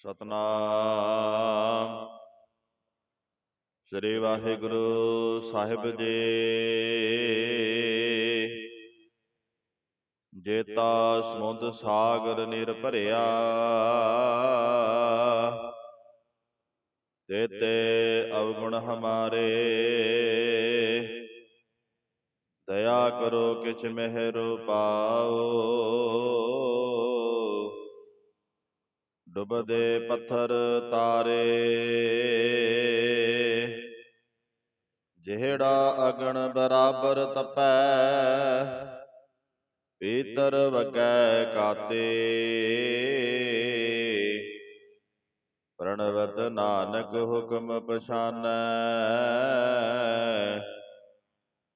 ਸਤਨਾਮ। ਸ੍ਰੀ ਵਾਹਿਗੁਰੂ ਸਾਹਿਬ ਜੀ। ਜੇਤਾ ਸਮੁੰਦ ਸਾਗਰ ਨਿਰਭਰਿਆ ਤੇਤੇ ਅਵਗੁਣ ਹਮਾਰੇ। ਦਇਆ ਕਰੋ ਕਿਛ ਮਿਹਰ ਪਾਓ। ਡੁੱਬਦੇ ਪੱਥਰ ਤਾਰੇ। ਜਿਹੜਾ ਅਗਣ ਬਰਾਬਰ ਤਪੈ ਪੀਤਰ ਵਗੈ ਕਾਤੇ। ਪ੍ਰਣਵਤ ਨਾਨਕ ਹੁਕਮ ਪਛਾਨੈ।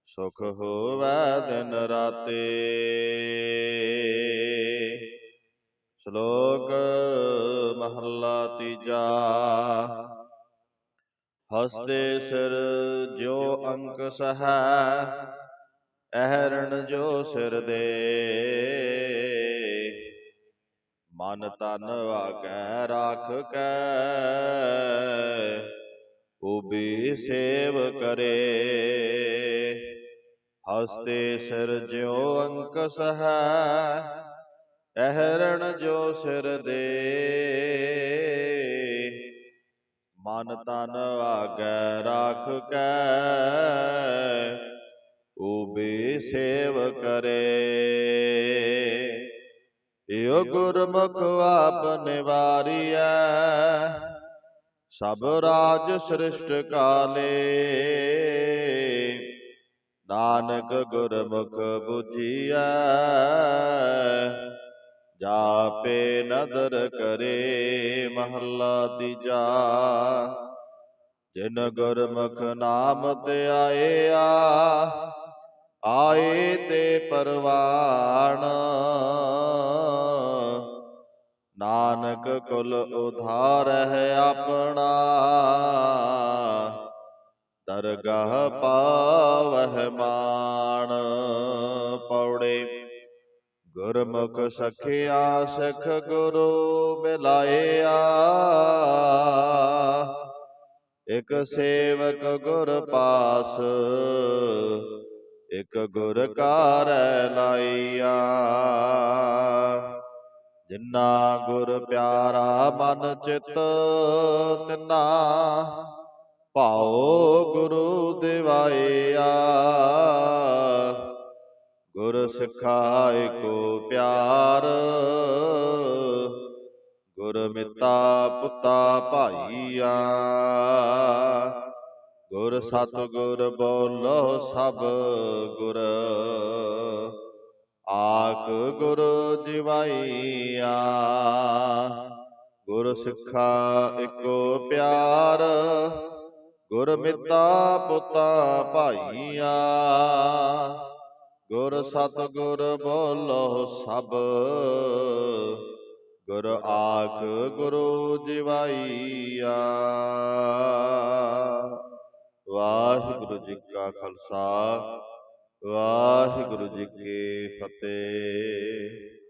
ਸੁਖ ਹੋਵੈ ਦਿਨ ਰਾਤੇ। ਸ਼ਲੋਕ ਮਹੱਲਾ ਤੀਜਾ। ਹਸਤੇ ਸਿਰ ਜੋ ਅੰਕ ਸਹੈ, ਅਹਰਣ ਜੋ ਸਿਰ ਦੇ। ਮਨ ਤਨ ਵਾਗੈ ਰਾਖ ਕੈ, ਉਬੀ ਸੇਵ ਕਰੇ। ਹਸਤੇ ਸਿਰ ਜਿਉ ਅੰਕ ਸਹੈ ਅਹਰਣ ਜੋ ਸਿਰ ਦੇ। ਮਨ ਤਨ ਆਗੈ ਰਾਖ ਕੈ ਉਬੇ ਸੇਵ ਕਰੇ। ਏੋ ਗੁਰਮੁਖ ਆਪ ਨਿਵਾਰੀਐ, ਸਭ ਰਾਜ ਸ੍ਰਿਸ਼ਟ ਕਾਲੇ। ਨਾਨਕ ਗੁਰਮੁਖ 부ਜੀਐ ਜਾਪੇ ਨਦਰ ਕਰੇ ਮਹੱਲਾ ਤੀਜਾ। ਜਿਨ ਗੁਰਮੁਖ ਨਾਮ ਤੇ ਆਏ ਆ ਆਏ ਤੇ ਪਰਵਾਣ। ਨਾਨਕ ਕੁਲ ਉਧਾਰ ਹੈ ਆਪਣਾ, ਦਰਗਾਹ ਪਾਵਹਿ ਮਾਣ। ਪੌੜੇ ਗੁਰਮੁਖ ਸਖਿਆ ਸਖ ਗੁਰੂ ਮਿਲਾਇਆ ਇਕ ਸੇਵਕ ਗੁਰ ਪਾਸ ਇਕ ਗੁਰ ਕਾਰੈ ਲਾਈਆ ਜਿਨਾ ਗੁਰ ਪਿਆਰਾ ਮਨ ਚਿਤ ਤਿਨਾ ਭਾਉ ਗੁਰੂ ਦਿਵਾਇਆ। ਗੁਰ ਸਿਖਾਏ ਕੋ ਪਿਆਰ। ਗੁਰ ਮਿੱਤਾ ਪੁੱਤਾ ਭਾਈਆ। ਗੁਰ ਸਤ ਗੁਰ ਬੋਲੋ ਸਭ ਗੁਰ। ਆਖ ਗੁਰ ਜਿਵਾਈਆ। ਗੁਰ ਸਿੱਖਾ ਇੱਕੋ ਪਿਆਰ। ਗੁਰ ਮਿੱਤਾ ਪੁੱਤਾ ਭਾਈਆ। ਗੁਰ ਸਤ ਗੁਰ ਬੋਲੋ ਸਭ। ਗੁਰ ਆਖ ਗੁਰੂ ਜਿਵਾਈਆ। ਵਾਹਿਗੁਰੂ ਜੀ ਕਾ ਖਾਲਸਾ। ਵਾਹਿਗੁਰੂ ਜੀ ਕੀ ਫਤਿਹ।